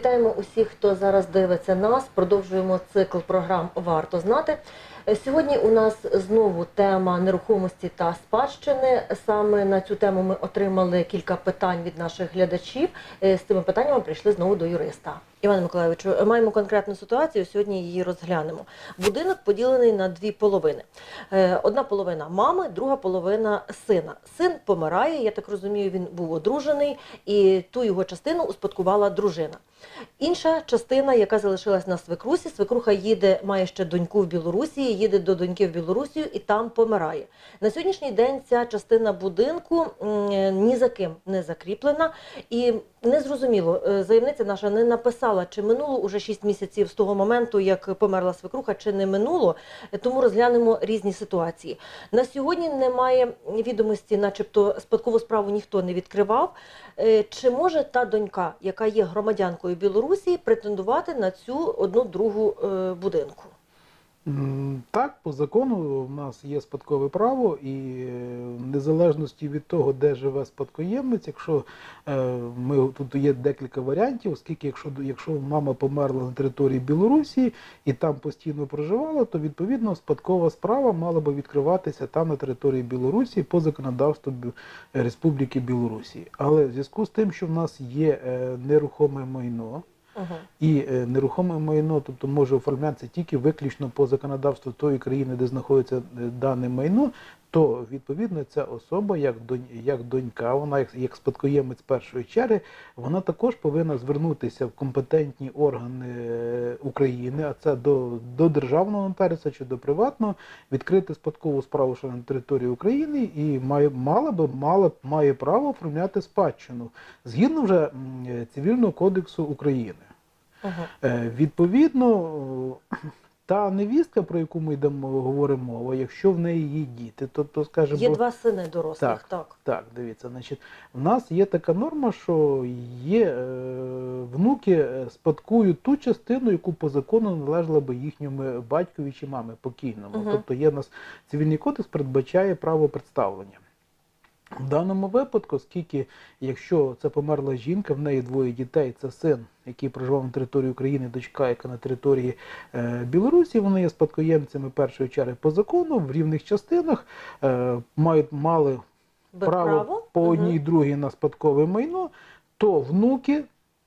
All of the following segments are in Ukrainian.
Вітаємо усіх, хто зараз дивиться нас. Продовжуємо цикл програм Варто знати. Е, Сьогодні у нас знову тема нерухомості та спадщини. Саме на цю тему ми отримали кілька питань від наших глядачів. Е, З цими питаннями прийшли знову до юриста. Іване Миколаївичу, маємо конкретну ситуацію. Сьогодні її розглянемо. Будинок поділений на дві половини. Е, Одна половина мами, друга половина сина. Син помирає. Я так розумію, він був одружений, і ту його частину успадкувала дружина. Інша частина, яка залишилась на свекрусі, свекруха їде, має ще доньку в Білорусі, їде до доньки в Білорусію і там помирає. На сьогоднішній день ця частина будинку ні за ким не закріплена, і незрозуміло, е, заявниця наша не написала, чи минуло уже 6 місяців з того моменту, як померла свекруха, чи не минуло. Тому розглянемо різні ситуації. На сьогодні немає відомості, начебто спадкову справу ніхто не відкривав. Е, Чи може та донька, яка є громадянкою Білорусі, претендувати на цю одну другу е, будинку? Так, по закону в нас є спадкове право, і е, в незалежності від того, де живе спадкоємець, якщо е, ми тут є декілька варіантів, оскільки якщо якщо мама померла на території Білорусі і там постійно проживала, то відповідно спадкова справа мала би відкриватися там на території Білорусі по законодавству Республіки Білорусі. Але в зв'язку з тим, що в нас є е, нерухоме майно. І е, нерухоме майно, тобто може оформлятися тільки виключно по законодавству тої країни, де знаходиться е, дане майно, то відповідно ця особа, як донь, як донька, вона як, як спадкоємець першої черги, вона також повинна звернутися в компетентні органи е, України, а це до, до державного нотаріуса чи до приватного, відкрити спадкову справу на території України і має мала би мала має право оформляти спадщину згідно вже е, цивільного кодексу України. Угу. Е, Відповідно, та невістка, про яку ми йдемо говоримо мова, якщо в неї є діти, то, то скажімо, Є два сини дорослих, Так. так. так, дивіться, значить, в нас є така норма, що є е, внуки е, спадкують ту частину, яку по закону належала би їхньому батькові чи мамі покійному. Мгм. Тобто є в нас цивільний кодекс передбачає право представлення. В даному випадку, оскільки якщо це померла жінка, в неї двоє дітей, це син, який проживав на території України, дочка, яка на території е, Білорусі, вони є спадкоємцями першої черги по закону, в рівних частинах е, мають мали Би право, по одній другій на спадкове майно, то внуки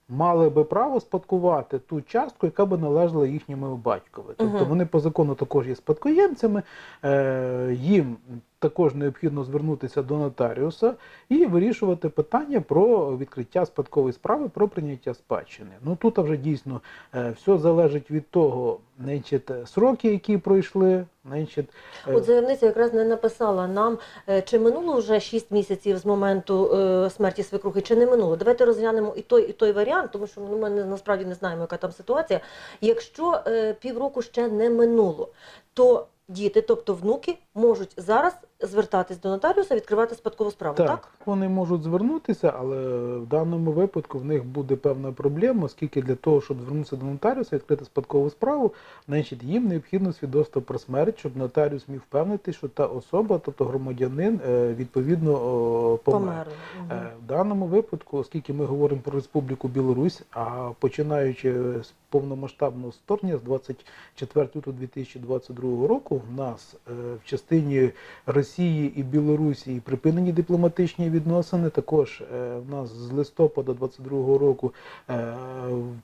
мали би право спадкувати ту частку, яка би належала їхньому батькові. Тобто Мгм. вони по закону також є спадкоємцями, е, їм також необхідно звернутися до нотаріуса і вирішувати питання про відкриття спадкової справи про прийняття спадщини. Ну тут вже дійсно е, все залежить від того, значить, сроки, які пройшли, значить, е, От заявниця якраз не написала нам, е, чи минуло вже 6 місяців з моменту смерті свекрухи, чи не минуло. Давайте розглянемо і той, і той варіант, тому що ну, ми насправді не знаємо, яка там ситуація. Якщо півроку ще не минуло, то діти, тобто внуки, можуть зараз звертатись до нотаріуса, відкривати спадкову справу. Так, Так, вони можуть звернутися, але в даному випадку в них буде певна проблема, оскільки для того, щоб звернутися до нотаріуса відкрити спадкову справу, значить їм необхідно свідоцтво про смерть, щоб нотаріус міг впевнити, що та особа, тобто громадянин, е, відповідно помер. померли. Е, В даному випадку, оскільки ми говоримо про Республіку Білорусь, а починаючи з повномасштабного вторгнення з 24 лютого 2022 року, в нас е, в частині Росії і Білорусі припинені дипломатичні відносини. Також е, в нас з листопада 22 року е,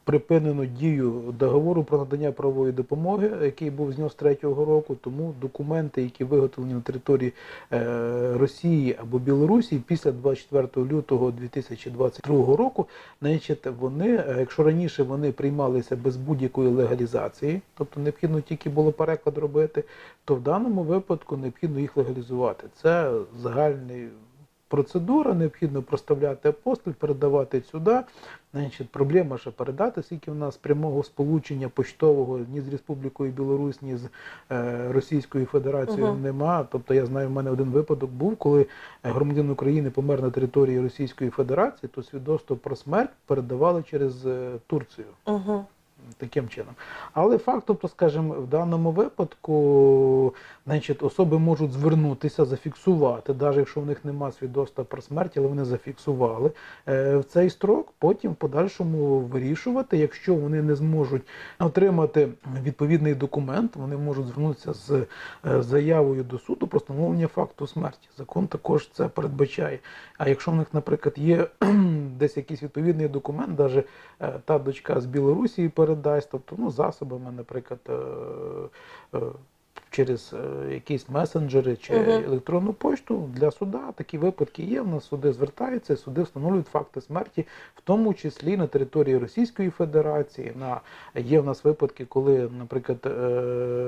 припинено дію договору про надання правової допомоги, який був з нього з 3-го року. Тому документи, які виготовлені на території е, Росії або Білорусі після 24 лютого 2022 року, значить, вони, якщо раніше вони приймалися без будь-якої легалізації, тобто необхідно тільки було переклад робити, то в даному випадку необхідно їх легалізувати. Це загальний процедура, необхідно проставляти апостиль, передавати сюди. Значить, проблема ще передати, скільки в нас прямого сполучення поштового ні з Республікою Білорусь, ні з е, Російською Федерацією Мгм. нема. Тобто я знаю, в мене один випадок був, коли громадянин України помер на території Російської Федерації, то свідоцтво про смерть передавали через е, Турцію. Угу. Таким чином. Але факт, тобто, скажімо, в даному випадку, значить, особи можуть звернутися, зафіксувати, навіть якщо в них немає свідоцтва про смерть, але вони зафіксували е, в цей строк, потім в подальшому вирішувати, якщо вони не зможуть отримати відповідний документ, вони можуть звернутися з е, заявою до суду про встановлення факту смерті. Закон також це передбачає. А якщо в них, наприклад, є десь якийсь відповідний документ, навіть та дочка з Білорусі передасть, тобто ну, засобами, наприклад, е, е, через е, якісь месенджери чи Мгм. електронну пошту для суда такі випадки є. В нас суди звертаються, суди встановлюють факти смерті, в тому числі на території Російської Федерації. На є в нас випадки, коли, наприклад, е,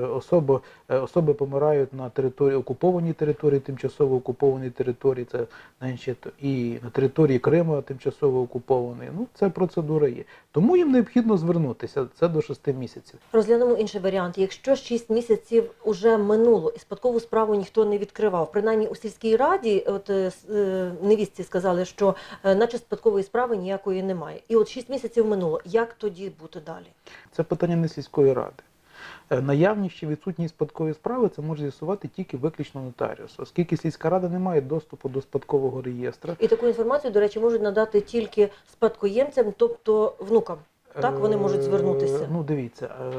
особа, е, особи помирають на території окупованій території, тимчасово окупованій території, це значить, і на території Криму тимчасово окупований. Ну, це процедура є. Тому їм необхідно звернутися. Це до 6 місяців. Розглянемо інший варіант. Якщо 6 місяців уже минуло і спадкову справу ніхто не відкривав, принаймні у сільській раді, от е, е, невістці сказали, що е, наче спадкової справи ніякої немає. І от 6 місяців минуло. Як тоді бути далі? Це питання не сільської ради. Наявність чи відсутність спадкової справи це може з'ясувати тільки виключно нотаріус, оскільки сільська рада не має доступу до спадкового реєстру. І таку інформацію, до речі, можуть надати тільки спадкоємцям, тобто внукам. Так вони можуть звернутися. Е, Ну, дивіться. е,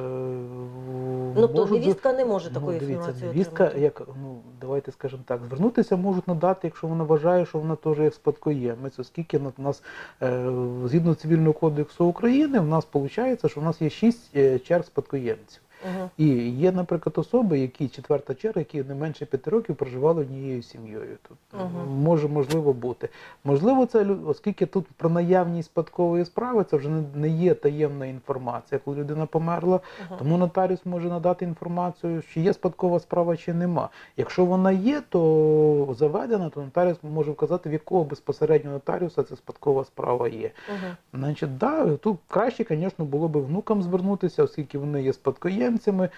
Ну то невістка не може Ну, такої дивіться, інформації невістка, отримати. як ну давайте скажемо так, звернутися можуть надати, якщо вона вважає, що вона теж як спадкоємець, оскільки в нас е, згідно цивільного кодексу України, в нас виходить, що в нас є шість черг спадкоємців. Мгм. І є, наприклад, особи, які четверта черга, які не менше п'яти років проживали однією сім'єю. Тут Мгм. може можливо бути. Можливо, це оскільки тут про наявність спадкової справи це вже не, є таємна інформація, коли людина померла. Ага. Тому нотаріус може надати інформацію, чи є спадкова справа, чи нема. Якщо вона є, то заведена, то нотаріус може вказати, в якого безпосередньо нотаріуса ця спадкова справа є. Мгм. Значить, да, тут краще, звісно, було б внукам звернутися, оскільки вони є спадкоємцями,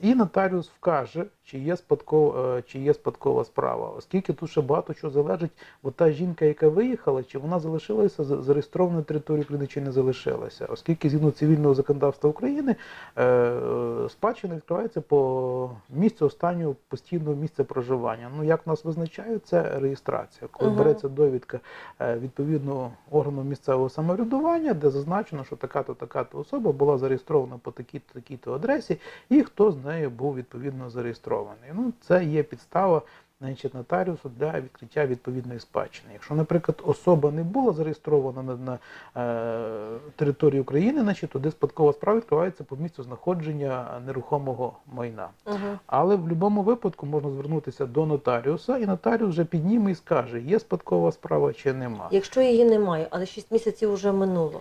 і нотаріус вкаже, чи є спадкова, е, чи є спадкова справа. Оскільки тут ще багато чого залежить, бо та жінка, яка виїхала, чи вона залишилася за- зареєстрована на території України, чи не залишилася. Оскільки згідно цивільного законодавства України е, спадщина відкривається по місцю останнього постійного місця проживання. Ну як нас визначають, це реєстрація. Коли Мгм. береться довідка е, відповідного органу місцевого самоврядування, де зазначено, що така-то така-то особа була зареєстрована по такій-то такій-то адресі, і хто з нею був відповідно зареєстрований. Ну, це є підстава. Значить, нотаріусу для відкриття відповідної спадщини. Якщо, наприклад, особа не була зареєстрована на, на е, території України, значить туди спадкова справа відкривається по місцю знаходження нерухомого майна. Мгм. Але в будь-якому випадку можна звернутися до нотаріуса, і нотаріус вже підніме і скаже, є спадкова справа чи нема. Якщо її немає, але 6 місяців вже минуло.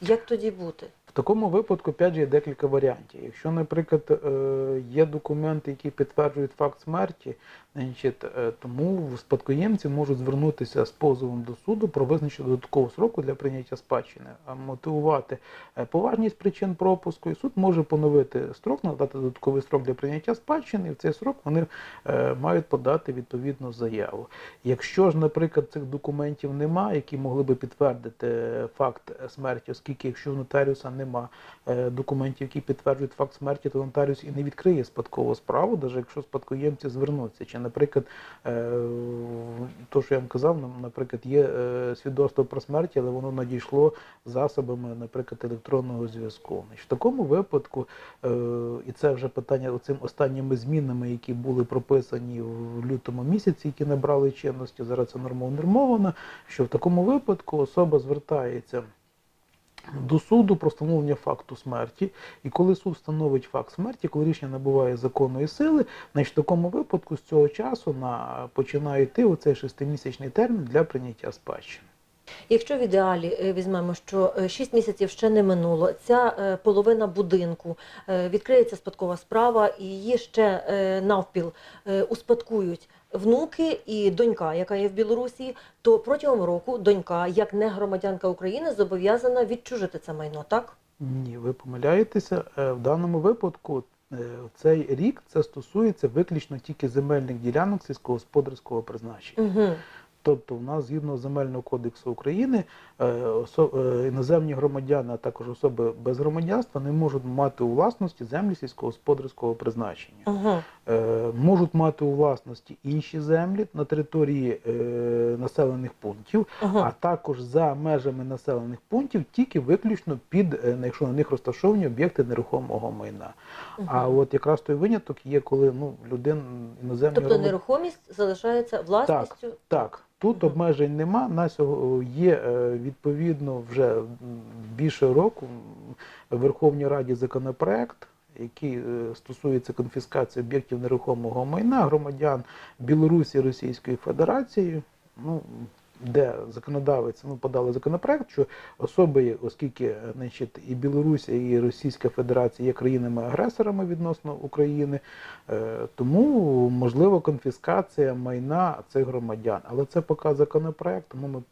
Як тоді бути? В такому випадку, опять же, є декілька варіантів. Якщо, наприклад, е, є документи, які підтверджують факт смерті, е, тому спадкоємці можуть звернутися з позовом до суду про визначення додаткового сроку для прийняття спадщини, а мотивувати е, поважність причин пропуску, і суд може поновити строк, надати додатковий строк для прийняття спадщини, і в цей срок вони мають подати відповідну заяву. Якщо ж, наприклад, цих документів немає, які могли би підтвердити факт смерті, оскільки якщо в нотаріуса нема е, документів, які підтверджують факт смерті, то нотаріус і не відкриє спадкову справу, навіть якщо спадкоємці звернуться. Чи, наприклад, е, то, що я вам казав, наприклад, є е, свідоцтво про смерть, але воно надійшло засобами, наприклад, електронного зв'язку. В такому випадку, і це вже питання оцим останніми змінами, які були прописані в лютому місяці, які набрали чинності, зараз це нормально нормовано, що в такому випадку особа звертається до суду про встановлення факту смерті. І коли суд встановить факт смерті, коли рішення набуває законної сили, значить в такому випадку з цього часу на починає йти оцей шестимісячний термін для прийняття спадщини. Якщо в ідеалі е, візьмемо, що 6 місяців ще не минуло, ця е, половина будинку е, відкриється спадкова справа, і її ще е, навпіл е, успадкують внуки і донька, яка є в Білорусі, то протягом року донька, як не громадянка України, зобов'язана відчужити це майно, так? Ні, ви помиляєтеся. Е, В даному випадку е, цей рік це стосується виключно тільки земельних ділянок сільськогосподарського призначення. Угу. Тобто, у нас згідно земельного кодексу України е, е, іноземні громадяни, а також особи без громадянства не можуть мати у власності землі сільськогосподарського призначення. Угу. Е, можуть мати у власності інші землі на території населених пунктів, Угу. а також за межами населених пунктів тільки виключно під, якщо на них розташовані об'єкти нерухомого майна. А от якраз той виняток є, коли ну, людина іноземні Тобто громадяни- нерухомість залишається власністю. так, тут обмежень нема. Нас є е, відповідно вже більше року в Верховній Раді законопроект, який е, стосується конфіскації об'єктів нерухомого майна громадян Білорусі Російської Федерації. Ну, де законодавець ну, подали законопроект, що особи, оскільки е, значить, і Білорусь, і Російська Федерація є країнами-агресорами відносно України, е, тому можливо конфіскація майна цих громадян. Але це поки законопроект, тому ми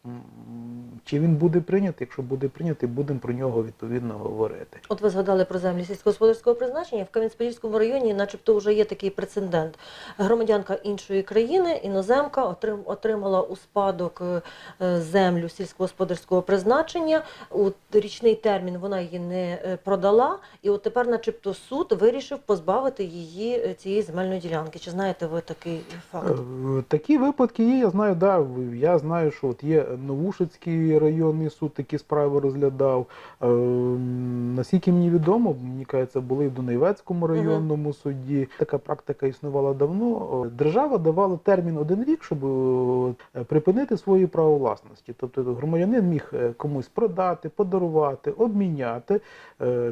чи він буде прийнятий, якщо буде прийнятий, будемо про нього відповідно говорити. От ви згадали про землі сільськогосподарського призначення. В Кам'янець-Подільському районі, начебто, вже є такий прецедент. Громадянка іншої країни, іноземка, отрим- отримала у спадок е, землю сільськогосподарського призначення. У річний термін вона її не е, продала, і от тепер, начебто, суд вирішив позбавити її е, цієї земельної ділянки. Чи знаєте ви такий факт? Такі випадки є. Я знаю, да, я знаю, що от є Районний суд такі справи розглядав. Е, Наскільки мені відомо, мені кажеться, були і в Донецькому районному суді. Така практика існувала давно. Е, Держава давала термін один рік, щоб е, припинити свої право власності. Тобто громадянин міг е, комусь продати, подарувати, обміняти,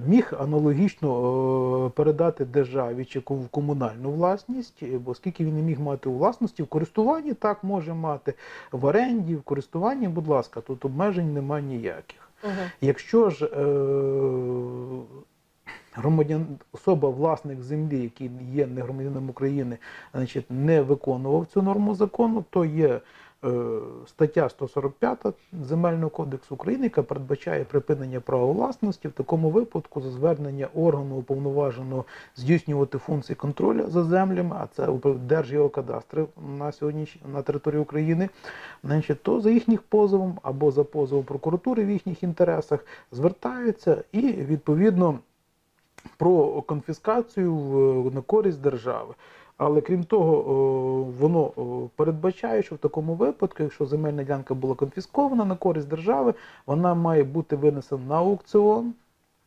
міг аналогічно передати державі чи в комунальну власність, бо оскільки він не міг мати у власності, в користуванні так може мати, в оренді, в користуванні, будь ласка, тут обмежень немає ніяких. Угу. Якщо ж е, громадян, особа, власник землі, який є не громадянином України, значить, не виконував цю норму закону, то є стаття 145 Земельного кодексу України, яка передбачає припинення права власності в такому випадку за звернення органу уповноваженого здійснювати функції контролю за землями, а це Держгеокадастри на сьогодні на території України, значить, то за їхніх позовом або за позовом прокуратури в їхніх інтересах звертаються і відповідно про конфіскацію на користь держави. Але крім того, воно передбачає, що в такому випадку, якщо земельна ділянка була конфіскована на користь держави, вона має бути винесена на аукціон.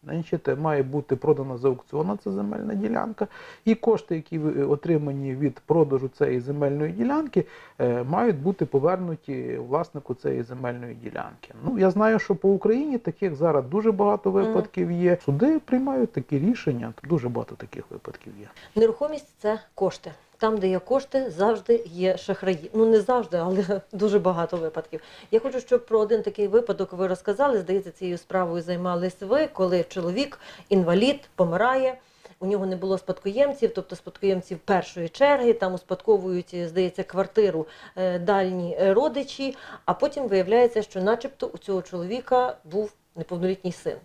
Значить, має бути продана за аукціоном ця земельна ділянка, і кошти, які ви- отримані від продажу цієї земельної ділянки, е, мають бути повернуті власнику цієї земельної ділянки. Ну я знаю, що по Україні таких зараз дуже багато випадків є. Суди приймають такі рішення. Дуже багато таких випадків є. Нерухомість це кошти. Там, де є кошти, завжди є шахраї. Ну не завжди, але дуже багато випадків. Я хочу, щоб про один такий випадок ви розказали. Здається, цією справою займались ви, коли чоловік, інвалід, помирає. У нього не було спадкоємців, тобто спадкоємців першої черги, там успадковують, здається, квартиру е, дальні е, родичі, а потім виявляється, що начебто у цього чоловіка був неповнолітній син.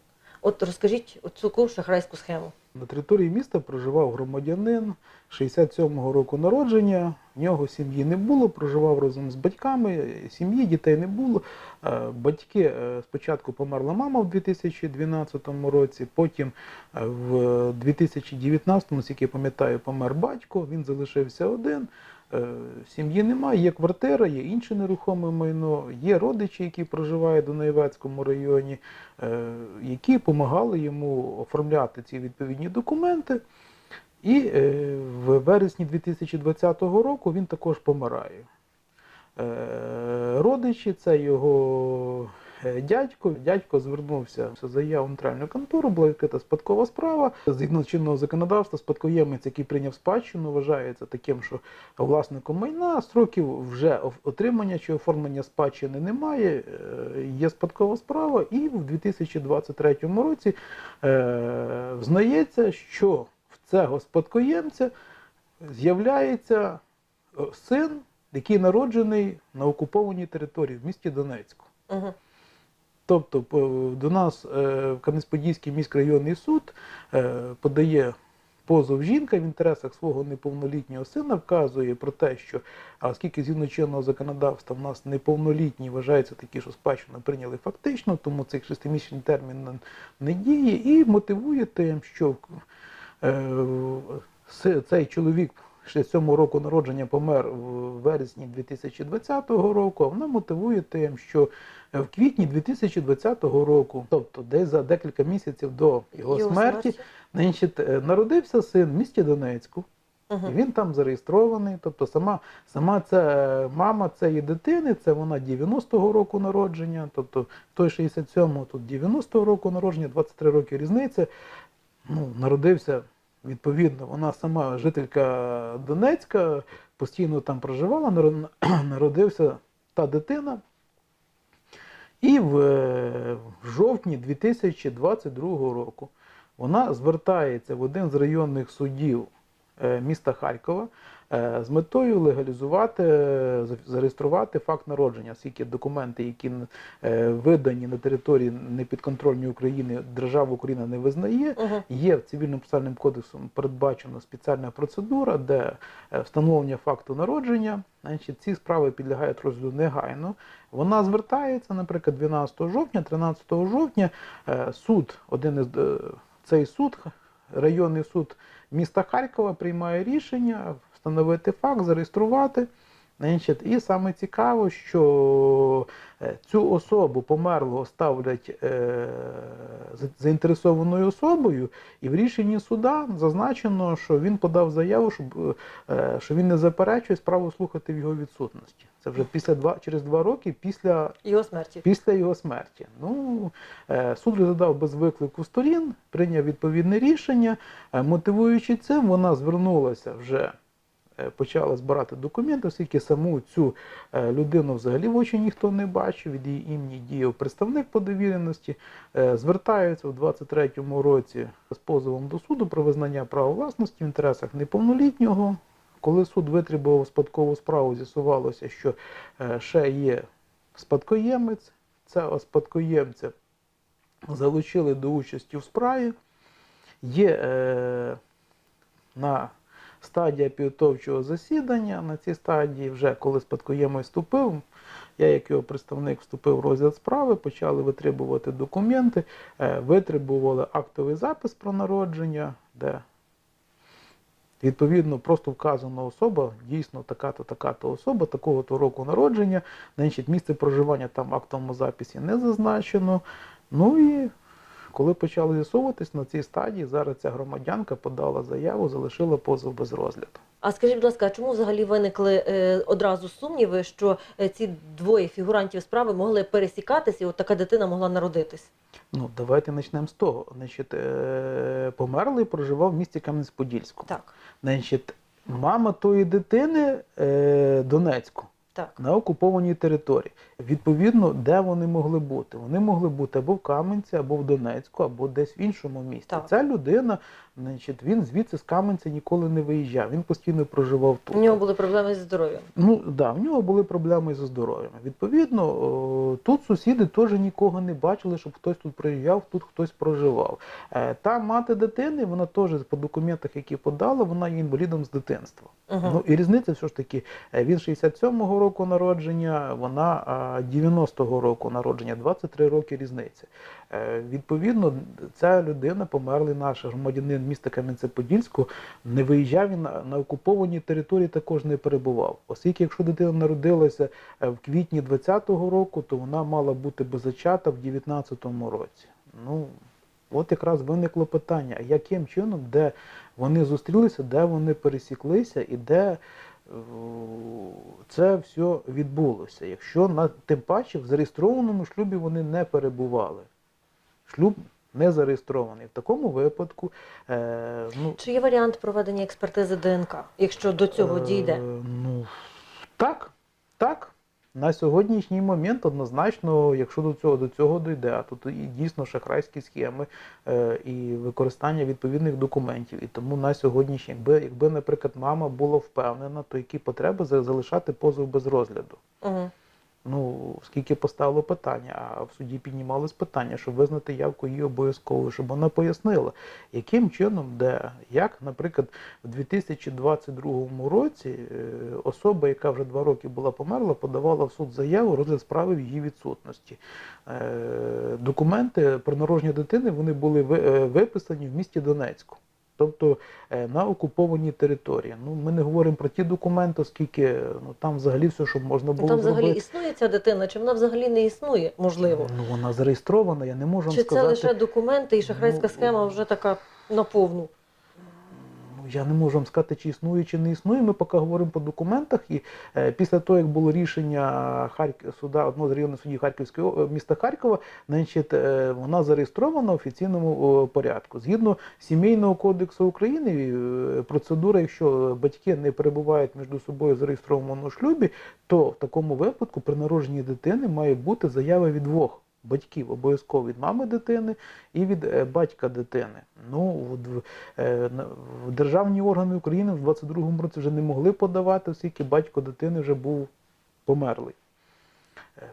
От розкажіть оцю шахрайську схему. На території міста проживав громадянин 67-го року народження. В нього сім'ї не було, проживав разом з батьками. Сім'ї дітей не було. Е, Батьки е, спочатку померла мама в 2012 році, потім е, в 2019, наскільки я пам'ятаю, помер батько. Він залишився один. Сім'ї немає, є квартира, є інше нерухоме майно, є родичі, які проживають у Наєвецькому районі, які допомагали йому оформляти ці відповідні документи. І е, в вересні 2020 року він також помирає. Е, Родичі, це його е, дядько. Дядько звернувся з заяву в нотаріальну контору, була відкрита спадкова справа. Згідно чинного законодавства, спадкоємець, який прийняв спадщину, вважається таким, що власником майна строків вже отримання чи оформлення спадщини немає. Є спадкова справа, і в 2023 році взнається, що цього спадкоємця з'являється е, син, який народжений на окупованій території в місті Донецьку. Угу. Тобто до нас е, в Кам'янець-Подільський міськрайонний суд е, подає позов жінка в інтересах свого неповнолітнього сина вказує про те, що а оскільки згідно чинного законодавства в нас неповнолітні вважаються такі, що спадщину прийняли фактично, тому цей шестимісячний термін не- діє, і мотивує тим, що е, цей чоловік 67 року народження помер в вересні 2020 року, а вона мотивує тим, що в квітні 2020 року, тобто десь за декілька місяців до його, смерті, значить, е, народився син в місті Донецьку. Мгм. І він там зареєстрований. Тобто сама, сама ця е, мама цієї дитини, це вона 90-го року народження, тобто той 67-го, тут 90-го року народження, 23 роки різниця. Ну, народився відповідно, вона сама жителька Донецька, постійно там проживала, народився та дитина. І в, е, жовтні 2022 року вона звертається в один з районних судів е, міста Харкова з метою легалізувати, е, зареєструвати факт народження, оскільки документи, які е, видані на території непідконтрольної України, держава Україна не визнає. Є в цивільним процесуальним кодексом передбачена спеціальна процедура, де е, встановлення факту народження, значить, ці справи підлягають розгляду негайно. Вона звертається, наприклад, 12 жовтня, 13 жовтня, е, суд, один із е, цей суд, районний суд міста Харкова приймає рішення встановити факт, зареєструвати. І саме цікаво, що е, цю особу померлого ставлять е, заінтересованою особою, і в рішенні суда зазначено, що він подав заяву, щоб, е, що він не заперечує справу слухати в його відсутності. Це вже після два, через два роки після Його смерті. після його смерті. Ну, суд розглядав без виклику сторін, прийняв відповідне рішення. Мотивуючи цим, вона звернулася вже, почала збирати документи, оскільки саму цю е, людину взагалі в очі ніхто не бачив, від її імені діяв представник по довіреності. Е, Звертаються у 23-му році з позовом до суду про визнання права власності в інтересах неповнолітнього. Коли суд витребував спадкову справу, з'ясувалося, що е, ще є спадкоємець. Цього спадкоємця залучили до участі в справі. Є е, на стадія підготовчого засідання. На цій стадії, вже коли спадкоємець вступив, я, як його представник, вступив в розгляд справи, почали витребувати документи, е, витребували актовий запис про народження, де Відповідно, просто вказана особа, дійсно така-то, така-то особа, такого-то року народження, значить, місце проживання там в актовому записі не зазначено. Ну і коли почали з'ясовуватись на цій стадії, зараз ця громадянка подала заяву, залишила позов без розгляду. А скажіть, будь ласка, чому взагалі виникли е, одразу сумніви, що е, ці двоє фігурантів справи могли пересікатися, і от така дитина могла народитись? Ну, давайте почнемо з того. Значить, е, померлий проживав в місті Кам'янець-Подільську. Так, Значить, мама тої дитини е, Донецьку. Так. на окупованій території. Відповідно, де вони могли бути? Вони могли бути або в Кам'янці, або в Донецьку, або десь в іншому місті. Так. Ця людина, значить, він звідси з Кам'янця ніколи не виїжджав. Він постійно проживав тут. У нього були проблеми зі здоров'ям. Ну да, в нього були проблеми зі здоров'ям. Відповідно, тут сусіди теж нікого не бачили, щоб хтось тут приїжджав, тут хтось проживав. Е, Та мати дитини, вона теж по документах, які подала, вона є інвалідом з дитинства. Угу. Ну і різниця все ж таки, е, він 67-го року народження, вона 90-го року народження, 23 роки різниця. Е, Відповідно, ця людина, померлий наш громадянин міста Кам'янце-Подільського, не виїжджав він на, на окупованій території, також не перебував. Оскільки, якщо дитина народилася е, в квітні 20-го року, то вона мала бути беззачата в 19-му році. Ну, От якраз виникло питання, яким чином, де вони зустрілися, де вони пересіклися і де е, це все відбулося. Якщо на тим паче в зареєстрованому шлюбі вони не перебували. Шлюб не зареєстрований. В такому випадку, е, ну, Чи є варіант проведення експертизи ДНК, якщо до цього Е, дійде? Ну, так, так. На сьогоднішній момент однозначно, якщо до цього до цього дійде, а тут і дійсно шахрайські схеми е, і використання відповідних документів. І тому на сьогоднішній, якби, якби, наприклад, мама була впевнена, то які потреби за- залишати позов без розгляду? Угу. Ну, скільки поставило питання, а в суді піднімалось питання, щоб визнати явку її обов'язково, щоб вона пояснила, яким чином, де, як, наприклад, в 2022 році е, особа, яка вже два роки була померла, подавала в суд заяву розгляд справи в її відсутності. Е, Документи про народження дитини вони були е, виписані в місті Донецьку. Тобто е, на окупованій території. Ну, ми не говоримо про ті документи, оскільки ну, там взагалі все, що можна було Там взагалі зробити. існує ця дитина, чи вона взагалі не існує, можливо. Ну, вона зареєстрована, я не можу вам Чи це лише документи і шахрайська Ну, схема вже така наповну? Я не можу вам сказати, чи існує, чи не існує. Ми поки говоримо по документах. І е, після того, як було рішення Харк... суда одного з районних судів Харківського міста Харкова, значить, е, вона зареєстрована в офіційному порядку. Згідно сімейного кодексу України, е, процедура, якщо батьки не перебувають між собою зареєстрованому шлюбі, то в такому випадку при народженні дитини має бути заява від двох. Батьків обов'язково від мами дитини і від е, батька дитини. Ну, в, е, в державні органи України в 22-му році вже не могли подавати, оскільки батько дитини вже був померлий. Е,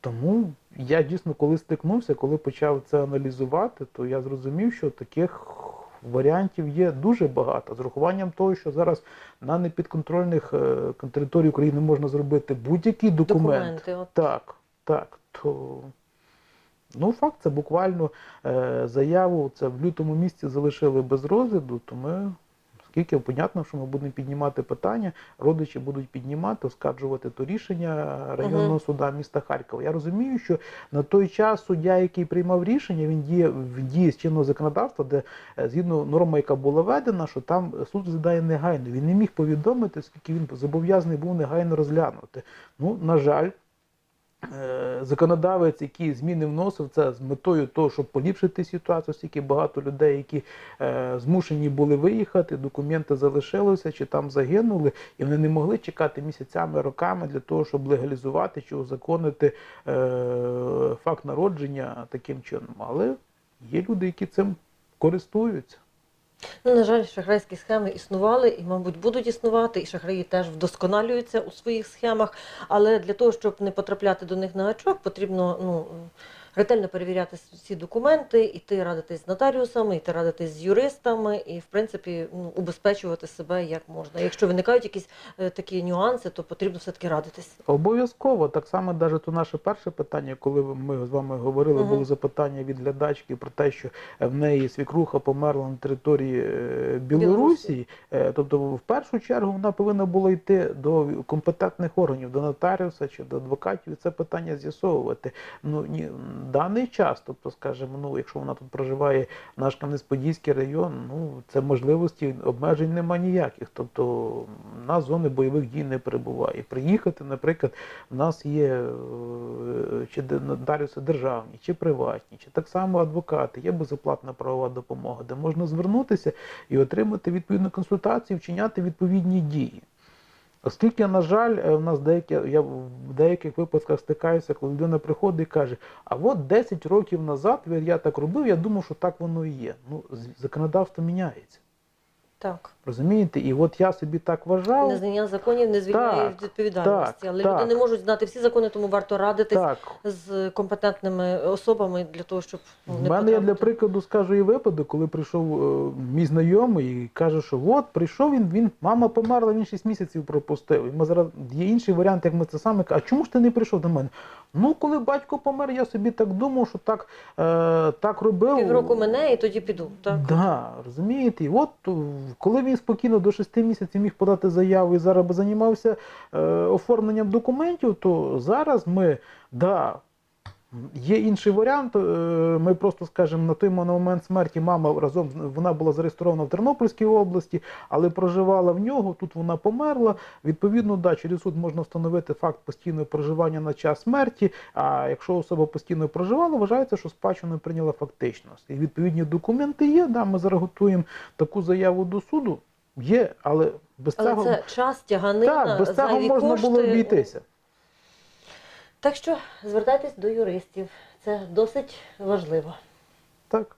Тому я дійсно, коли стикнувся, коли почав це аналізувати, то я зрозумів, що таких варіантів є дуже багато. З урахуванням того, що зараз на непідконтрольних території України можна зробити будь-який документ. Документи. От. Так, так. То ну, факт, це буквально е, заяву це в лютому місяці залишили без розгляду, то ми. Скільки понятно, що ми будемо піднімати питання, родичі будуть піднімати, оскаржувати то рішення районного Мгм. суда міста Харкова. Я розумію, що на той час суддя, який приймав рішення, він діє в дії з чинного законодавства, де е, згідно норми, яка була введена, що там суд розглядає негайно. Він не міг повідомити, оскільки він зобов'язаний був негайно розглянути. Ну, на жаль, законодавець, який зміни вносив, це з метою того, щоб поліпшити ситуацію, оскільки багато людей, які е, змушені були виїхати, документи залишилися чи там загинули, і вони не могли чекати місяцями, роками для того, щоб легалізувати чи узаконити е, факт народження таким чином. Але є люди, які цим користуються. Ну, на жаль, шахрайські схеми існували і, мабуть, будуть існувати, і шахраї теж вдосконалюються у своїх схемах. Але для того, щоб не потрапляти до них на гачок, потрібно ну, ретельно перевіряти всі документи, іти радитись з нотаріусами, іти радитись з юристами і, в принципі, ну, убезпечувати себе як можна. Якщо виникають якісь е, такі нюанси, то потрібно все-таки радитись. Обов'язково, так само, навіть то наше перше питання, коли ми з вами говорили, Мгм. було запитання від глядачки про те, що в неї свікруха померла на території е, Білорусі. Е, Тобто, в першу чергу вона повинна була йти до компетентних органів, до нотаріуса чи до адвокатів, і це питання з'ясовувати. Ну ні, даний час, тобто, скажімо, ну, якщо вона тут проживає наш Кам'янець-Подільський район, ну це можливості обмежень нема ніяких. Тобто на зони бойових дій не перебуває. Приїхати, наприклад, в нас є е, чи нотаріуси державні, чи приватні, чи так само адвокати, є безоплатна правова допомога, де можна звернутися і отримати відповідну консультацію, вчиняти відповідні дії. Оскільки, на жаль, е, в нас деякі, я в деяких випадках стикаюся, коли людина приходить і каже, а от 10 років назад я так робив, я думав, що так воно і є. Ну, законодавство міняється. Так. Розумієте? І от я собі так вважав. Незнання законів не звільняє від відповідальності. так, Але так. люди не можуть знати всі закони, тому варто радитись Так, з компетентними особами для того, щоб ну, не мене я для прикладу скажу і випадок, коли прийшов е, мій знайомий і каже, що от прийшов він, він мама померла, він 6 місяців пропустив. І ми зараз є інший варіант, як ми це саме а чому ж ти не прийшов до мене? Ну, коли батько помер, я собі так думав, що так, е, так робив. Півроку мене і тоді піду. Так? Да, розумієте, і от коли він спокійно до 6 місяців міг подати заяву і зараз би займався е, оформленням документів, то зараз ми, да, є інший варіант. е, Ми просто скажемо, на той момент смерті мама разом вона була зареєстрована в Тернопільській області, але проживала в нього. Тут вона померла. Відповідно, да, через суд можна встановити факт постійного проживання на час смерті. А якщо особа постійно проживала, вважається, що спадщину прийняла фактичність. І відповідні документи є. Да, ми зараз готуємо таку заяву до суду. Є, але без Але цього це час, тяганина, так, без цього можна кошти. було обійтися. Так що звертайтесь до юристів, це досить важливо. Так.